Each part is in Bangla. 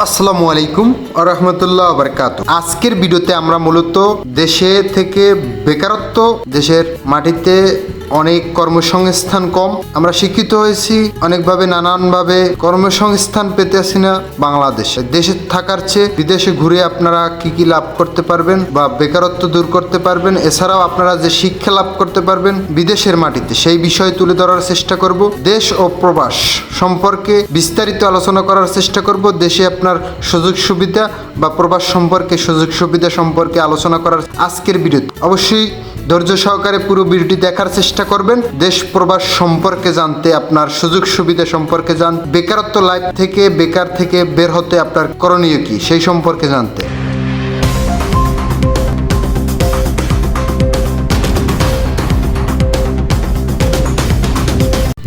আসসালামু আলাইকুম রহমতুল্লাহ আজকের ভিডিওতে আমরা মূলত দেশে থেকে বেকারত্ব, দেশের মাটিতে অনেক কর্মসংস্থান কম। আমরা শিক্ষিত হয়েছি, অনেকভাবে নানানভাবে কর্মসংস্থান পেতে আসি না বাংলাদেশে। দেশে থাকার চেয়ে বিদেশে ঘুরে আপনারা কি কি লাভ করতে পারবেন বা বেকারত্ব দূর করতে পারবেন, এছাড়াও আপনারা যে শিক্ষা লাভ করতে পারবেন বিদেশের মাটিতে, সেই বিষয় তুলে ধরার চেষ্টা করব। দেশ ও প্রবাস সম্পর্কে বিস্তারিত আলোচনা করার চেষ্টা করব। দেশে আপনার সুযোগ সুবিধা বা প্রবাস সম্পর্কে সুযোগ সুবিধা সম্পর্কে আলোচনা করার আজকের ভিডিও অবশ্যই ধৈর্য সহকারে পুরো ভিডিওটি দেখার চেষ্টা করবেন। দেশ প্রবাস সম্পর্কে জানতে, আপনার সুযোগ সুবিধা সম্পর্কে জান, বেকারত্ব লাইফ থেকে, বেকার থেকে বের হতে আপনার করণীয় কি, সেই সম্পর্কে জানতে।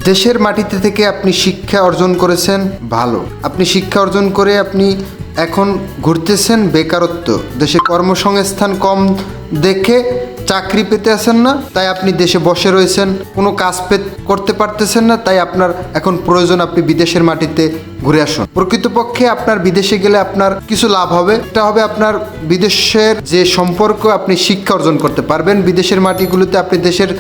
দেশের মাটিতে থেকে আপনি শিক্ষা অর্জন করেছেন, ভালো। আপনি শিক্ষা অর্জন করে আপনি এখন ঘুরতেছেন, বেকারত্ব। দেশে কর্মসংস্থান কম দেখে চাকরি পেতে আসেন না, তাই আপনি দেশে বসে রয়েছেন, কোনো কাজ করতে পারতেছেন না, তাই আপনার এখন প্রয়োজন আপনি বিদেশের মাটিতে ঘুরে আসুন। প্রকৃতপক্ষে আপনার বিদেশে গেলে আপনার কিছু লাভ হবে, এটা হবে আপনার বিদেশের যে সম্পর্ক আপনি শিক্ষা অর্জন করতে পারবেন, বিদেশের মাটিগুলোতে আপনি দেশের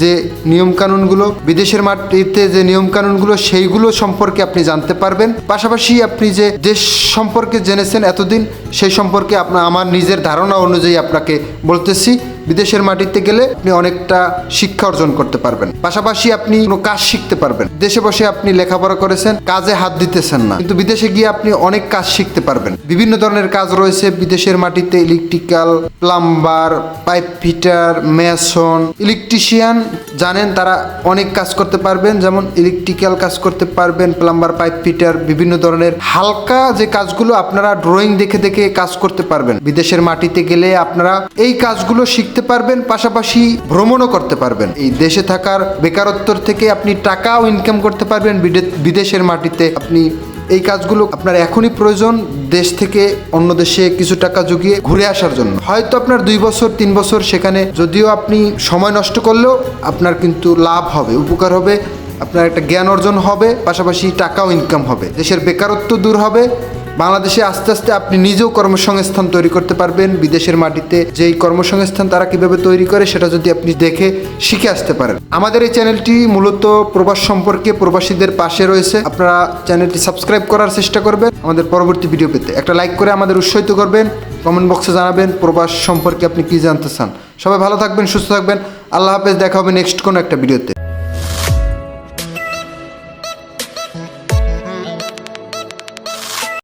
যে নিয়মকানুনগুলো, বিদেশের মাটিতে যে নিয়মকানুনগুলো, সেইগুলো সম্পর্কে আপনি জানতে পারবেন। পাশাপাশি আপনি যে দেশ সম্পর্কে জেনেছেন এতদিন, সেই সম্পর্কে আপনার আমার নিজের ধারণা অনুযায়ী আপনাকে বলতেছি। বিদেশের মাটিতে গেলে আপনি অনেকটা শিক্ষা অর্জন করতে পারবেন। পাশাপাশি আপনি কোনো কাজ শিখতে পারবেন। দেশে বসে আপনি লেখাপড়া করেছেন, কাজে হাত দিতেছেন না। কিন্তু বিদেশে গিয়ে আপনি অনেক কাজ শিখতে পারবেন। বিভিন্ন ধরনের কাজ রয়েছে বিদেশের মাটিতে, electrical, plumber, pipe fitter mason electrician জানেন তারা অনেক কাজ করতে পারবেন, যেমন ইলেকট্রিক্যাল কাজ করতে পারবেন, প্লাম্বার, পাইপ ফিটার, বিভিন্ন ধরনের হালকা যে কাজগুলো আপনারা ড্রয়িং দেখে দেখে কাজ করতে পারবেন। বিদেশের মাটিতে গেলে আপনারা এই কাজগুলো শিখতে পারবেন, পাশাপাশি ভ্রমণও করতে পারবেন। এই দেশে থাকার বেকারত্বর থেকে আপনি টাকাও ইনকাম করতে পারবেন, বিদে- বিদেশের মাটিতে। আপনি এই কাজগুলো আপনার এখনই প্রয়োজন দেশ থেকে অন্য দেশে কিছু টাকা জুগিয়ে ঘুরে আসার জন্য। হয়তো আপনার দুই বছর, তিন বছর সেখানে যদিও আপনি সময় নষ্ট করলেও আপনার কিন্তু লাভ হবে, উপকার হবে, আপনার একটা জ্ঞান অর্জন হবে, পাশাপাশি টাকাও ইনকাম হবে। দেশের বেকারত্ব দূর হবে বাংলাদেশে আস্তে আস্তে আপনি নিজেও কর্মসংস্থান তৈরি করতে পারবেন। বিদেশের মাটিতে যেই কর্মসংস্থান তারা কীভাবে তৈরি করে সেটা যদি আপনি দেখে শিখে আসতে পারেন। আমাদের এই চ্যানেলটি মূলত প্রবাস সম্পর্কে প্রবাসীদের পাশে রয়েছে। আপনারা চ্যানেলটি সাবস্ক্রাইব করার চেষ্টা করবেন। আমাদের পরবর্তী ভিডিও পেতে একটা লাইক করে আমাদের উৎসাহিত করবেন। কমেন্ট বক্সে জানাবেন প্রবাস সম্পর্কে আপনি কি জানতে চান। সবাই ভালো থাকবেন, সুস্থ থাকবেন। আল্লাহ হাফেজ, দেখা হবে নেক্সট কোনো একটা ভিডিওতে।